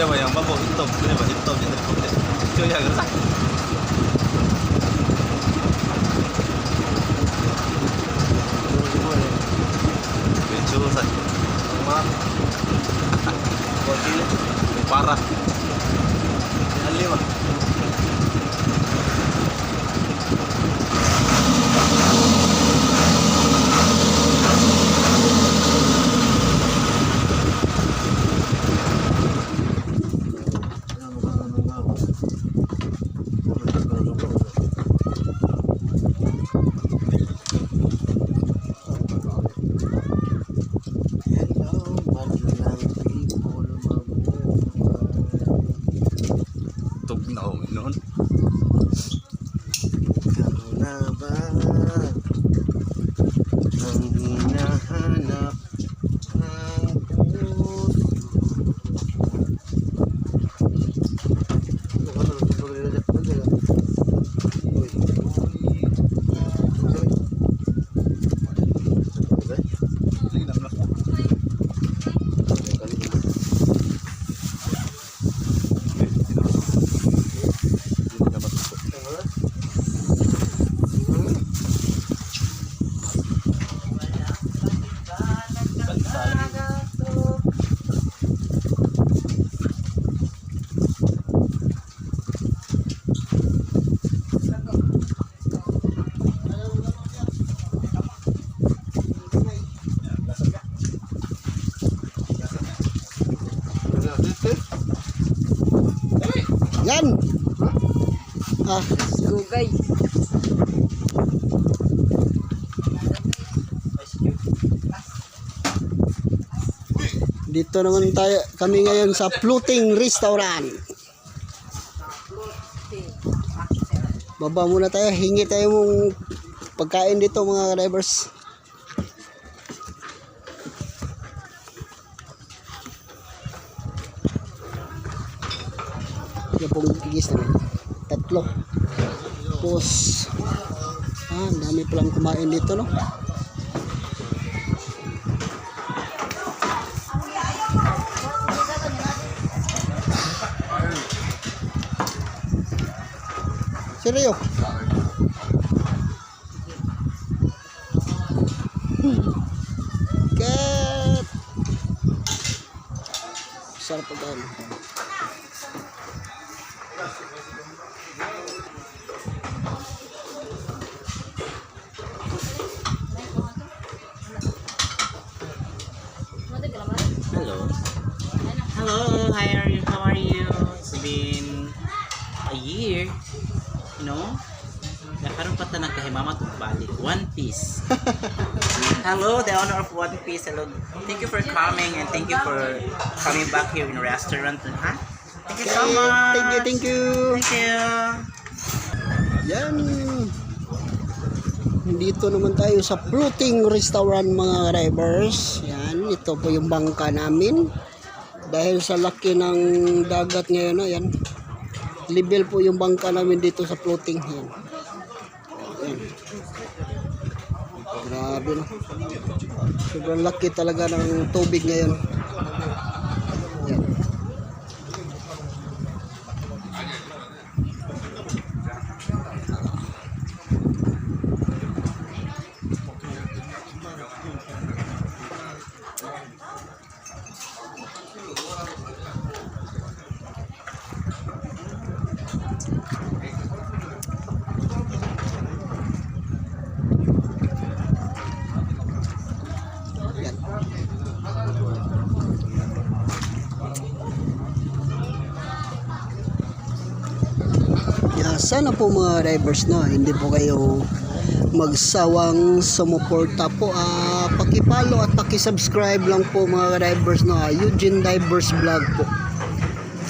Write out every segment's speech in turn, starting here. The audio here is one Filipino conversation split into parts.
때와 양반고 인도 그네 봐 인도 인도 그네 교회 가서 Ah, Gugay. dito naman tayo kami ngayon sa floating restaurant. Baba muna tayo, hingi tayo mong pagkain dito mga drivers. Yan pong kigis naman. Tatlo. Tapos, ah, dami palang kumain dito, no? Seryo? Kat! Sarap pagkain. Hello, how are you? How are you? It's been a year, you know? Nakaroon pa ta nagkahimama ito balik. One Piece. Hello, the owner of One Piece. Hello. Thank you for coming and thank you for coming back here in restaurant. Huh? Thank you so much. Thank you, thank you. Thank you. Yan. Dito naman tayo sa floating restaurant mga drivers. Yan, ito po yung bangka namin. Dahil sa laki ng dagat ngayon, no, yan. Level po yung bangka namin dito sa floating. Yan. Yan. Grabe no. Sobrang laki talaga ng tubig ngayon. Sana po mga drivers no, hindi po kayo magsawang sumuporta po. Ah, paki-follow at paki-subscribe lang po mga drivers no. Eugene Divers Vlog po.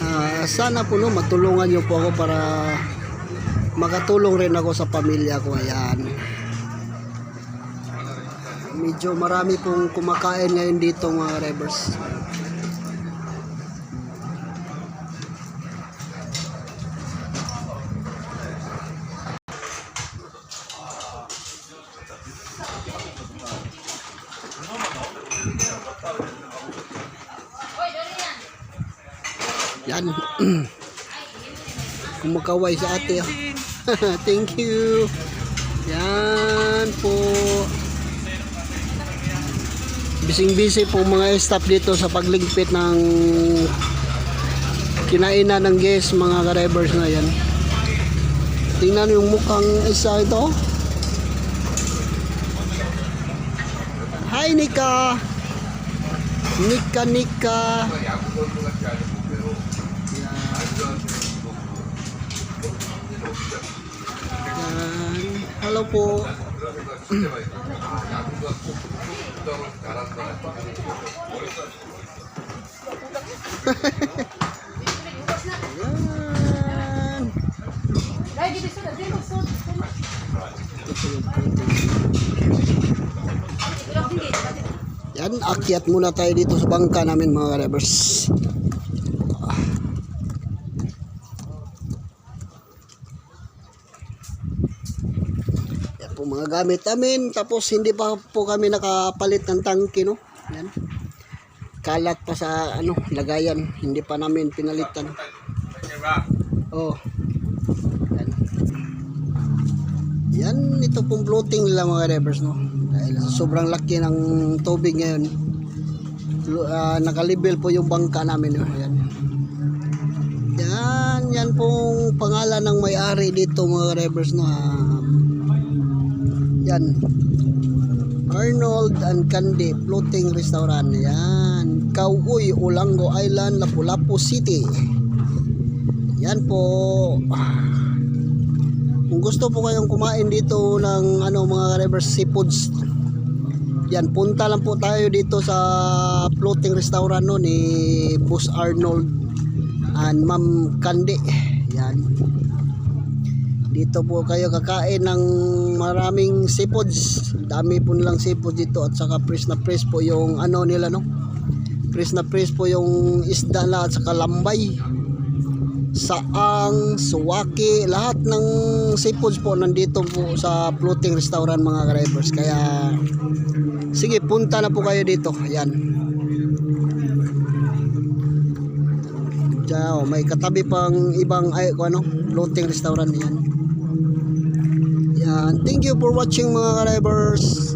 Ah, sana po no matulungan niyo po ako para makatulong rin ako sa pamilya ko. Ayan. Medyo marami pong kumakain ngayon dito mga drivers. Yan. Kumakaway sa ate. Thank you. Yan po. Bising-busy po mga staff dito sa pagligpit ng kinainan ng guest mga ka-drivers na yan. Tingnan yung mukhang isa ito. Hi Nika! Nika Nika! Yan. Hello po. Yan. Yan, akyat muna tayo dito sa bangka namin mga drivers. Yan po mga gamit namin. Tapos hindi pa po kami nakapalit ng tangke, no? Yan. Kalat pa sa ano, lagayan. Hindi pa namin pinalitan. Oh. Yan. Ito pong floating nila mga drivers, no? Dahil sobrang laki ng tubig ngayon. Lu- ah, nakalibel po yung bangka namin. No? Yan. Yan, yan pong pangalan ng may-ari dito mga drivers, no? Ah, yan. Arnold and Candy Floating Restaurant. Yan. Kauuy, Olango Island, Lapu-Lapu City. Yan po. Gusto po kayong kumain dito ng ano mga reverse seafoods. Yan, punta lang po tayo dito sa floating restaurant no ni Boss Arnold and Ma'am Candy. Yan. Dito po kayo kakain ng maraming seafoods. Dami po nilang seafood dito at saka fresh na fresh po yung ano nila no. Fresh na fresh po yung isda na at saka lambay saang, suwaki, lahat ng seafoods po nandito po sa floating restaurant mga drivers. Kaya sige, punta na po kayo dito. Yan. Diyan, oh, may katabi pang ibang ay, ano, floating restaurant yan. Yan. Thank you for watching mga drivers.